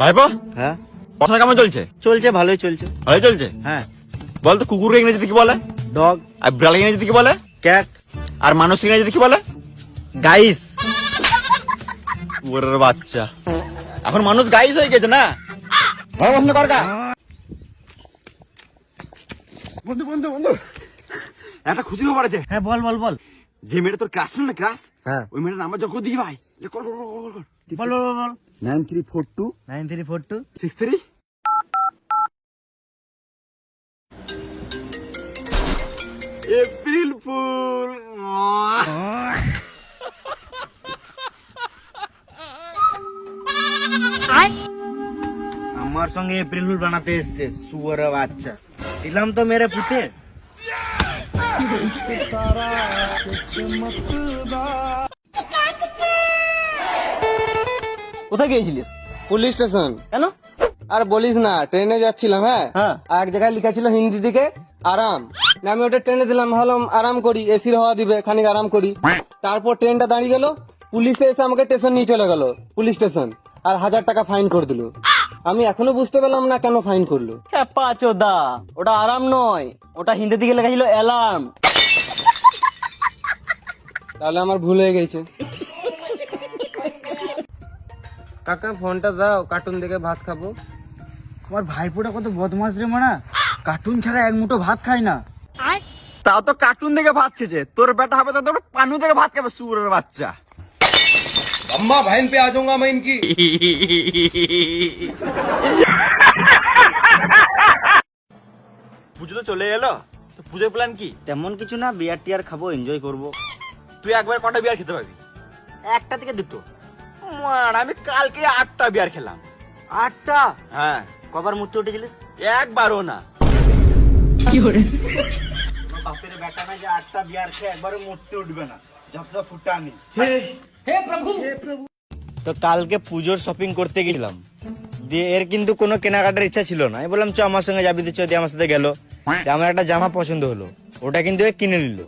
ভাইপো? হ্যাঁ। পড়াশোনা কেমন চলছে? চলছে ভালোই চলছে। ভালোই চলছে? হ্যাঁ। বল তো কুকুরকে ইংরেজিতে কি বলে? ডগ। আর বিড়াল ইংরেজিতে কি বলে? ক্যাট। আর মানুষ ইংরেজিতে কি বলে? গাইস। ওর বাচ্চা। এখন মানুষ গাইস হয়ে গেছে না? ভালো পছন্দ কর গা। বন্ধু বন্ধু বন্ধু। একটা খুশি খবর আছে। হ্যাঁ বল বল বল। যে মেয়েটা তোর ক্রাশ না ক্রাশ হ্যাঁ। ওই মেয়েটার নাম্বার জোর করে দিই ভাই লে, কর কর কর কর কর বল বল বল। Nine three four two nine three four two six three April fool আমার সঙ্গে এপ্রিল ফুল বানাতে এসছে সুয়ার বাচ্চা। দিলাম তো মেরে পুঁতে। কোথায় গিয়েছিলিস? Police station. কেন? আর বলিস না ট্রেনে যাচ্ছিলাম হ্যাঁ? হ্যাঁ। আর এক জায়গায় লেখা ছিল হিন্দি দিকে আরাম। আমি ওটা ট্রেনে দিলাম ভাবলাম আরাম করি এসির হাওয়া দিবে খানিক আরাম করি। তারপর ট্রেনটা দাঁড়িয়ে গেল পুলিশে এসে আমাকে স্টেশন নিয়ে চলে গেল পুলিশ স্টেশন। আর হাজার টাকা ফাইন করে দিল। আমি এখনও বুঝতে পারলাম না কেন ফাইন করল। চোদা ওটা আরাম নয় ওটা হিন্দি দিকে লেখা ছিল অ্যালার্ম। তাহলে আমার ভুল হয়ে গেছে। কাকা ফোনটা দাও কার্টুন দেখে ভাত খাবো আমার ভাইপোটা কত বদমাস রে মানা কার্টুন ছাড়া এক মুঠো ভাত খায় না তাও তো কার্টুন দেখে ভাত খেয়েছে তোর বেটা হবে তো তোর পানু থেকে ভাত খাবে সুরের বাচ্চা अम्मा बहन पे आ जाऊंगा मैं इनकी পুজো তো চলে এলো তো পুজোর প্ল্যান কি তেমন কিছু না বিয়ার টিয়ার খাবো এনজয় করবো তুই একবার কটা বিয়ার খেতে পারবি একটা থেকে দুটো মার, আমি কালকে আটটা বিয়ার খেলাম আটটা? হ্যাঁ। কবার মূর্তি উঠেছিলিস? একবারও না। বাপের বেটা না যে আটটা বিয়ার খেয়ে একবারও মূর্তি উঠবে না। ঝপসা ফুটানি। তো কালকে পুজোর শপিং করতে গেছিলাম। দিয়ে এর কিন্তু কোনো কেনাকাটার ইচ্ছা ছিল না। আমি বললাম চ আমার সঙ্গে যাবি চ দিয়ে আমার সাথে গেল। আমার একটা জামা পছন্দ হলো। ওটা কিন্তু কিনে নিল।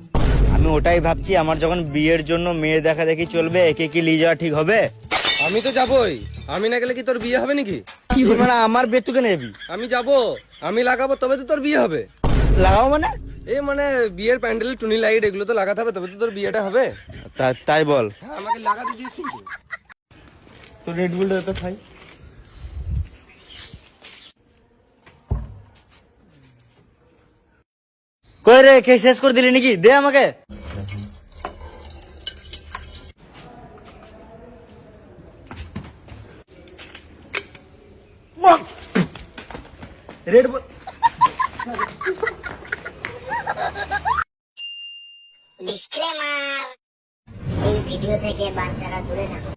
আমি ওটাই ভাবছি আমার যখন বিয়ের জন্য মেয়ে দেখা দেখি চলবে একে কি নিয়ে যাওয়া ঠিক হবে? আমি তো যাবই। আমি না গেলে কি তোর বিয়ে হবে নাকি? মানে আমার বিয়ে তুকে নেবি। আমি যাব। আমি লাগাবো তবে তো তোর বিয়ে হবে। লাগাও মানে? এই মানে বিয়ের প্যান্ডেল টুনি লাইট এগুলো তো লাগাতে হবে তবে তো তোর বিয়েটা হবে। তাই বল। হ্যাঁ আমাকে লাগাতে দিস কিন্তু। তো রেড বুল তো খাই। কই রে কে শেষ করে দিলি নাকি? দে আমাকে। রেড বল এই ভিডিও থেকে বাচ্চারা দূরে থাকুন